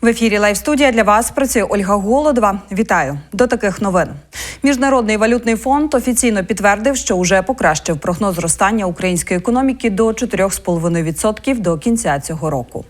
В ефірі Лайв студія для вас працює Ольга Голодова. Вітаю до таких новин. Міжнародний валютний фонд офіційно підтвердив, що уже покращив прогноз зростання української економіки до 4,5% до кінця цього року.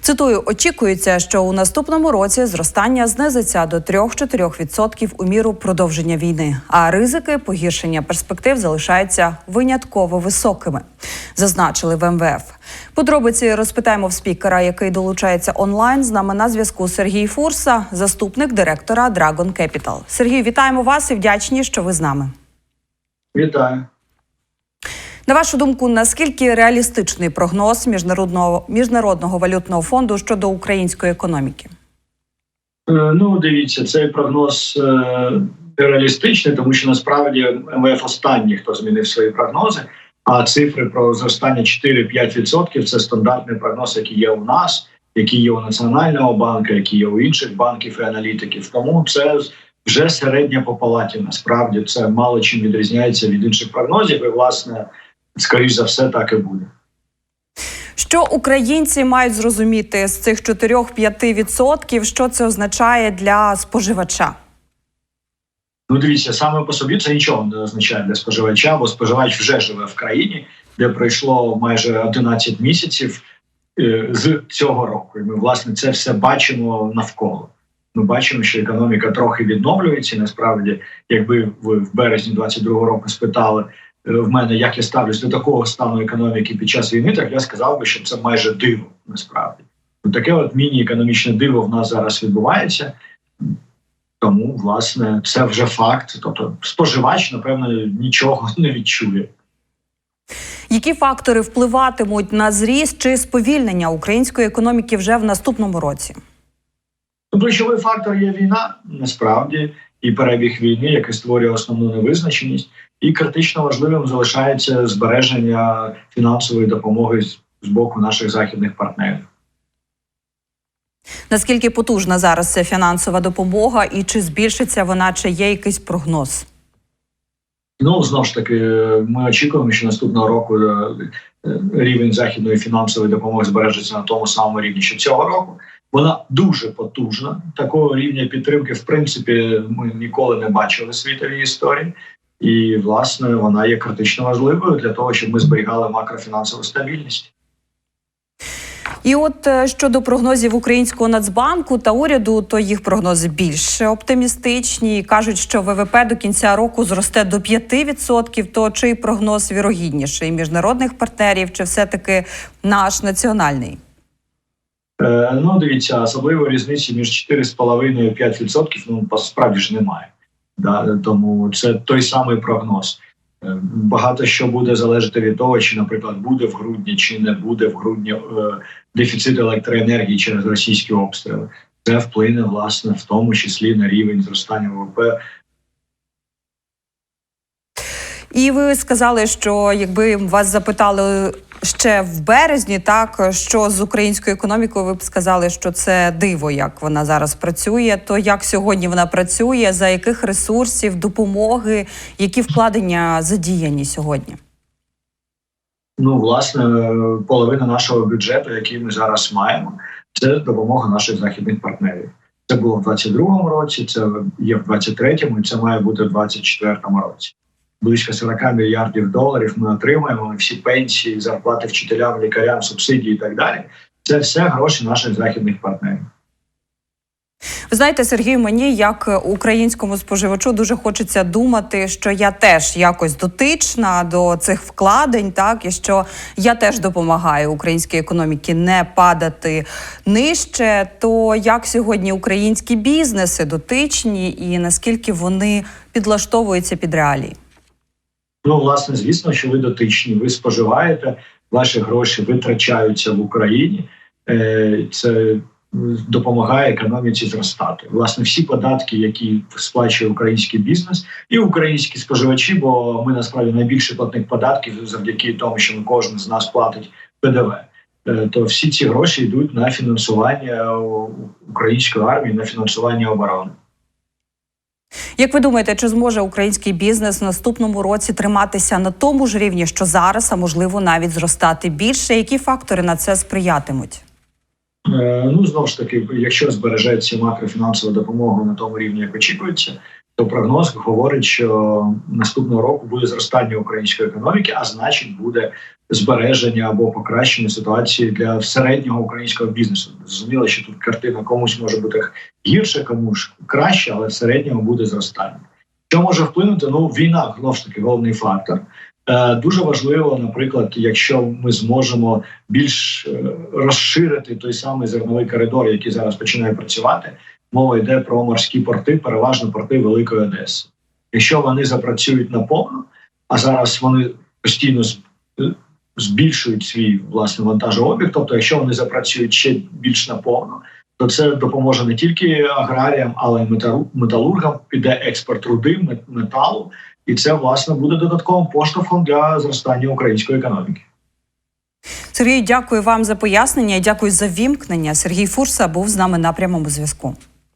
Цитую, очікується, що у наступному році зростання знизиться до 3-4% у міру продовження війни, а ризики погіршення перспектив залишаються винятково високими, зазначили в МВФ. Подробиці розпитаємо в спікера, який долучається онлайн. З нами на зв'язку Сергій Фурса, заступник директора Dragon Capital. Сергій, вітаємо вас і вдячні, що ви з нами. Вітаю. На вашу думку, наскільки реалістичний прогноз міжнародного міжнародного валютного фонду щодо української економіки? Е, Ну, дивіться, цей прогноз е, реалістичний, тому що насправді МВФ останній, хто змінив свої прогнози. А цифри про зростання 4-5% – це стандартний прогноз, який є у нас, який є у Національного банку, який є у інших банків і аналітиків. Тому це вже середня по палаті. Насправді це мало чим відрізняється від інших прогнозів, і власне, скоріш за все, так і буде. Що українці мають зрозуміти з цих 4-5%, що це означає для споживача? Ну, дивіться, саме по собі це нічого не означає для споживача, бо споживач вже живе в країні, де пройшло майже 11 місяців е, з цього року. І ми власне це все бачимо навколо. Ми бачимо, що економіка трохи відновлюється. Насправді, якби ви в березні 22-го року спитали е, в мене, як я ставлюсь до такого стану економіки під час війни, так я сказав би, що це майже диво. Насправді, таке от міні-економічне диво в нас зараз відбувається. Тому, власне, це вже факт. Тобто, споживач, напевно, нічого не відчує. Які фактори впливатимуть на зріст чи сповільнення української економіки вже в наступному році? Ключовий фактор є війна, насправді, і перебіг війни, який створює основну невизначеність, і критично важливим залишається збереження фінансової допомоги з боку наших західних партнерів. Наскільки потужна зараз ця фінансова допомога, і чи збільшиться вона, чи є якийсь прогноз? Ну знову ж таки, ми очікуємо, що наступного року е, е, рівень західної фінансової допомоги збережеться на тому самому рівні, що цього року. Вона дуже потужна. Такого рівня підтримки, в принципі, ми ніколи не бачили світовій історії, і власне вона є критично важливою для того, щоб ми зберігали макрофінансову стабільність. І от е, щодо прогнозів українського нацбанку та уряду, то їх прогнози більш оптимістичні. кажуть, що ВВП до кінця року зросте до 5%, То чий прогноз вірогідніший міжнародних партнерів, чи все таки наш національний? Е, ну, дивіться, особливої різниці між 4,5 і 5% ну справді ж немає. Да? Тому це той самий прогноз. Багато що буде залежати від того, чи, наприклад, буде в грудні, чи не буде в грудні е, дефіцит електроенергії через російські обстріли. Це вплине власне в тому числі на рівень зростання ВВП. І ви сказали, що якби вас запитали ще в березні, так що з українською економікою, ви б сказали, що це диво, як вона зараз працює. То як сьогодні вона працює, за яких ресурсів, допомоги, які вкладення задіяні сьогодні? Ну, власне, половина нашого бюджету, який ми зараз маємо, це допомога наших західних партнерів. Це було в 22-му році, це є в 23-му, і це має бути в 24-му році. Близько 40 мільярдів доларів ми отримаємо всі пенсії, зарплати вчителям, лікарям, субсидії і так далі. Це все гроші наших західних партнерів. Ви знаєте, Сергій, мені як українському споживачу дуже хочеться думати, що я теж якось дотична до цих вкладень, так і що я теж допомагаю українській економіці не падати нижче. То як сьогодні українські бізнеси дотичні і наскільки вони підлаштовуються під реалії? Ну, власне, звісно, що ви дотичні, ви споживаєте, ваші гроші витрачаються в Україні. Е, Це допомагає економіці зростати. Власне, всі податки, які сплачує український бізнес і українські споживачі, бо ми насправді найбільший платник податків завдяки тому, що кожен з нас платить ПДВ. Е, То всі ці гроші йдуть на фінансування української армії, на фінансування оборони. Як ви думаєте, чи зможе український бізнес в наступному році триматися на тому ж рівні, що зараз, а можливо навіть зростати більше? Які фактори на це сприятимуть? Е, Ну знову ж таки, якщо збережеться макрофінансова допомога на тому рівні, як очікується, то прогноз говорить, що наступного року буде зростання української економіки, а значить, буде збереження або покращення ситуації для середнього українського бізнесу. Зрозуміло, що тут картина комусь може бути гірше, комусь краще, але в середньому буде зростання. Що може вплинути? Ну, війна знову ж таки головний фактор. Е, Дуже важливо, наприклад, якщо ми зможемо більш е, розширити той самий зерновий коридор, який зараз починає працювати. Мова йде про морські порти, переважно порти Великої Одеси. Якщо вони запрацюють наповну, а зараз вони постійно е, збільшують свій власне вантажообіг, тобто, якщо вони запрацюють ще більш наповну, то це допоможе не тільки аграріям, але й металургам. Піде експорт руди, металу, і це власне буде додатковим поштовхом для зростання української економіки. Сергій, дякую вам за пояснення дякую за вімкнення. Сергій Фурса був з нами на прямому зв'язку.